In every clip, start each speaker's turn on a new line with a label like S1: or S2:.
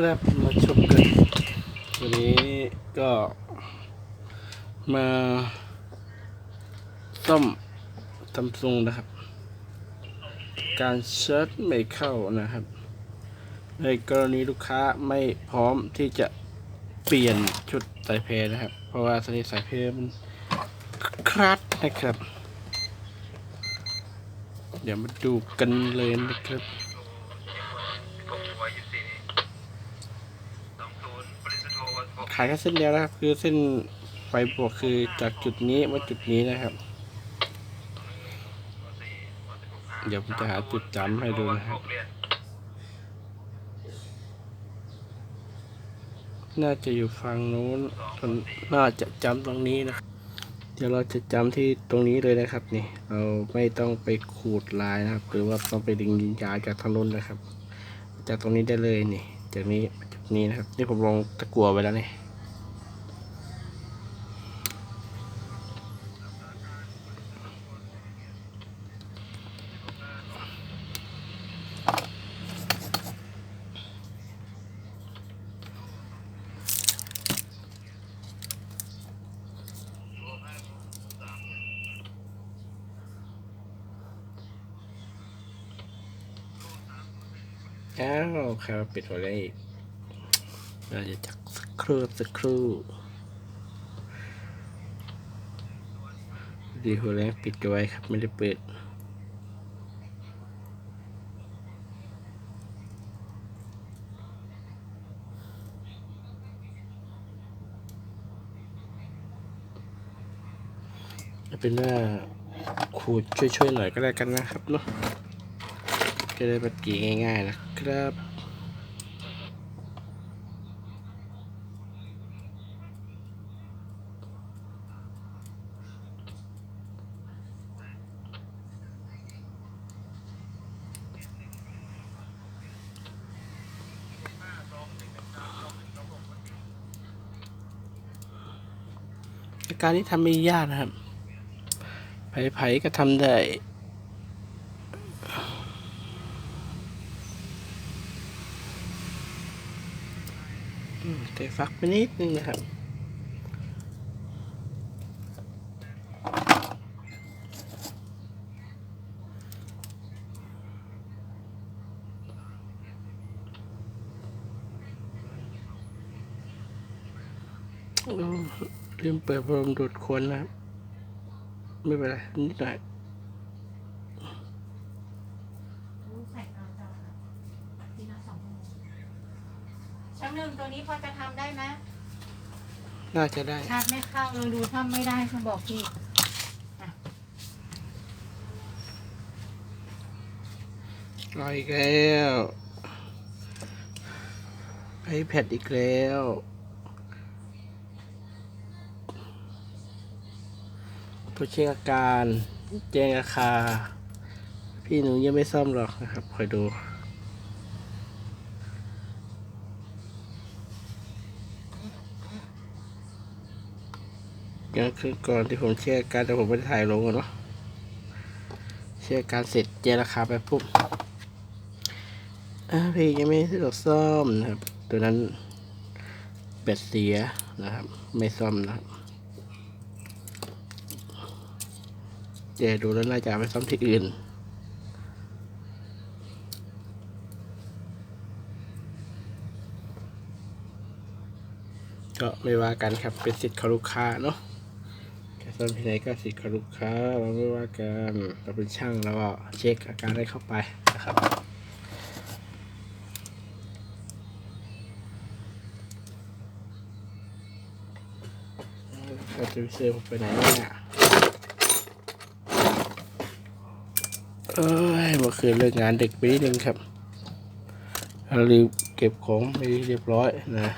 S1: ครับมาชมกัน วันนี้ก็มาซ่อมซัมซุงนะครับ การเชิร์จไม่เข้านะครับ ในกรณีลูกค้าไม่พร้อมที่จะเปลี่ยนชุดสายเพลนะครับ เพราะว่าสนิทสายเพลมันครัดนะครับ เดี๋ยวมาดูกันเลยนะครับ ขายแค่เส้นเดียวนะครับ คือเส้นไฟบวกคือจากจุดนี้มาจุดนี้นะครับ เดี๋ยวผมจะหาจุดจำให้ดูนะครับ น่าจะอยู่ฝั่งนู้นน่าจะจำตรงนี้นะเดี๋ยวเราจะจำที่ตรงนี้เลยนะครับ นี่เราไม่ต้องไปขูดลายนะครับ หรือว่าต้องไปดึงยิงยาจากทางนู้นนะครับ จากตรงนี้ได้เลยนี่ จากนี้จากนี้นะครับ นี่ผมลงตะกัวไว้แล้วนี่ อ้าวครับปิดหัวเลยเราจะจักสักครู่สักครู่ดีหัวแรงปิดไว้ครับไม่ได้เปิดเอาเป็นว่าขูดช่วยๆหน่อยก็แล้กันนะครับเนาะจะได้ปฏิง่าย ๆ นะ ครับ การนี้ทำไม่ยากนะครับ ไผ่ๆก็ทำได้ แต่ฟักไปนิดนึงนะครับโอ้ลืมเปิดพัดลมดูดควันนะครับ ไม่เป็นไรนิดหน่อย
S2: ช่างหนึ่งตัวนี้พอจะทำได้ไหม
S1: น่าจะได้
S2: ชาร์จไม่เข้าเราดูถ้าไม่ได้คุณบอกพี่
S1: รออีกแล้วไอแพดอีกแล้วเพื่อเช็คอาการ แจ้งราคา พี่หนูยังไม่ซ่อมหรอกนะครับ คอยดู ยังคือก่อนที่ผมเช็คอาการแต่ผมไม่ได้ถ่ายลงอะเนาะเช็คอาการเสร็จแจ้งราคาไปปุ๊บอ่าพี่ยังไม่ได้ซ่อมนะครับ ตัวนั้นแบตเสียนะครับ ไม่ซ่อมนะครับเจดูแล้วน่าจะไปซ่อมที่อื่นก็ไม่ว่ากันครับเป็นสิทธิ์ของลูกค้าเนาะ จะซ่อมที่ไหนก็สิทธิ์ของลูกค้าเราไม่ว่ากันเราเป็นช่างเราก็เช็คอาการได้เข้าไปนะครับเราจะไปเซอร์ผมไปไหนเนี่ยเอ้ยเมื่อคืนเลิกงานเดึกไปนิดนึงครับเราลืมเก็บของไม่เรียบร้อยนะ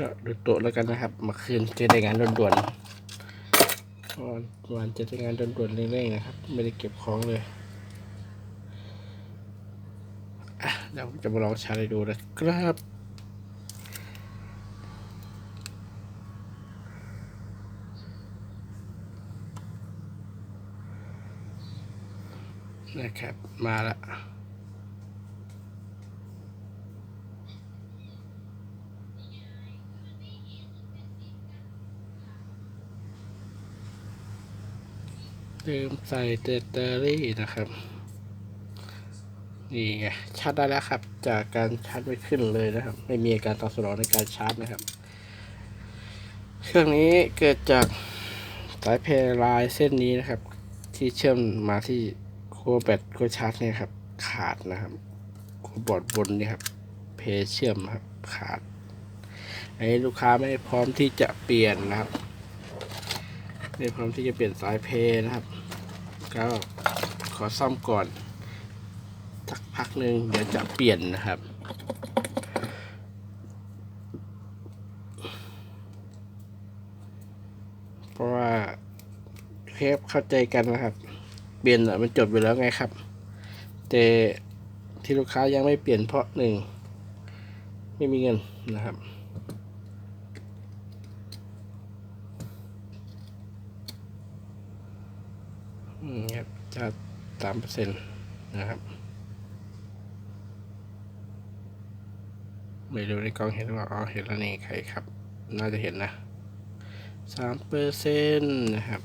S1: ก็ดูโต๊ะแล้วกันนะครับมื่อคืนเจะได้งานด่วนๆวันวันจะได้งานด่วนๆเร่งๆนะครับ ไม่ได้เก็บของเลยเดี๋ยวจะมาลองชาร์จให้ดูนะครับนะครับมาละ เติมใส่เตเตอรี่นะครับ นี่ไงชาร์จได้แล้วครับ จากการชาร์จไม่ขึ้นเลยนะครับ ไม่มีอาการตอบสนองในการชาร์จนะครับ เครื่องนี้เกิดจากสายเพลลายเส้นนี้นะครับ ที่เชื่อมมาที่โคแบตโคชาร์จเนี่ยครับ ขาดนะครับโคบอร์ดบนเนี่ยครับ เพลเชื่อมนะครับขาดอันนี้ลูกค้าไม่พร้อมที่จะเปลี่ยนนะครับไม่พร้อมที่จะเปลี่ยนสายเพลนะครับ ก็ขอซ่อมก่อนสักพักหนึ่งเดี๋ยวจะเปลี่ยนนะครับ เพราะว่าเคปเข้าใจกันนะครับ เปลี่ยนน่ะมันจดไปแล้วไงครับ แต่ที่ลูกค้ายังไม่เปลี่ยนเพราะหนึ่งไม่มีเงินนะครับ ครับจะสามเปอร์เซ็นต์นะครับ ไม่รู้ในกล้องเห็นหรือเปล่าอ๋อเห็นแล้วนี่ใครครับ น่าจะเห็นนะสามเปอร์เซ็นต์นะครับ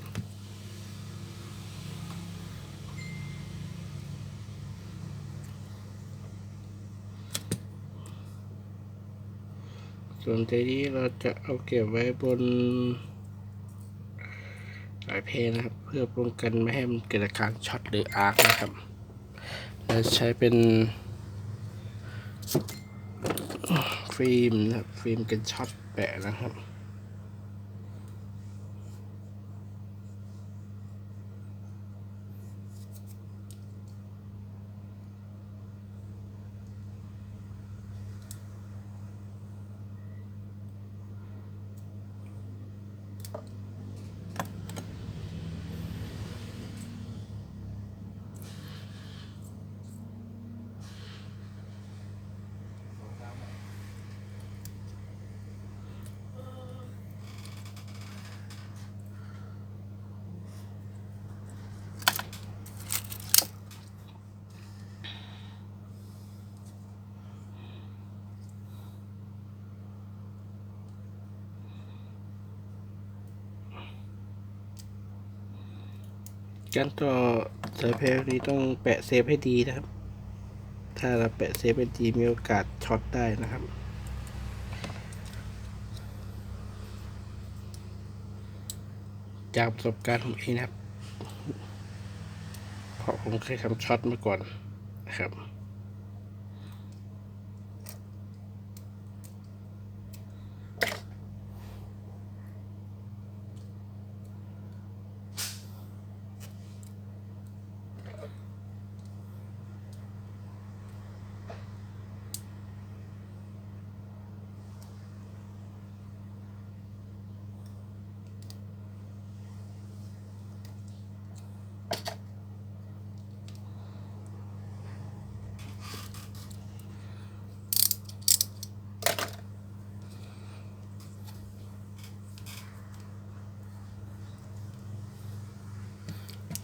S1: ส่วนใจนี้เราจะเอาเก็บไว้บนายเพนะครับ เพื่อป้องกันไม่ให้มันเกิดอาการช็อตหรืออาร์คนะครับ และใช้เป็นฟิล์มนะครับฟิล์มกันช็อตแปะนะครับ การต่อสายเพลนี้ต้องแปะเซฟให้ดีนะครับ ถ้าเราแปะเซฟไม่ดีมีโอกาสช็อตได้นะครับจากประสบการณ์ผมเองนะครับ เพราะผมเคยทำช็อตมาก่อนนะครับ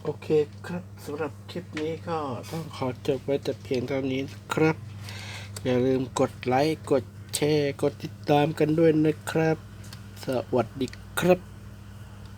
S1: โอเคครับสำหรับคลิปนี้ก็ต้องขอจบไว้แต่เพียงเท่านี้ครับ อย่าลืมกดไลค์ กดแชร์ กดติดตามกันด้วยนะครับ สวัสดีครับ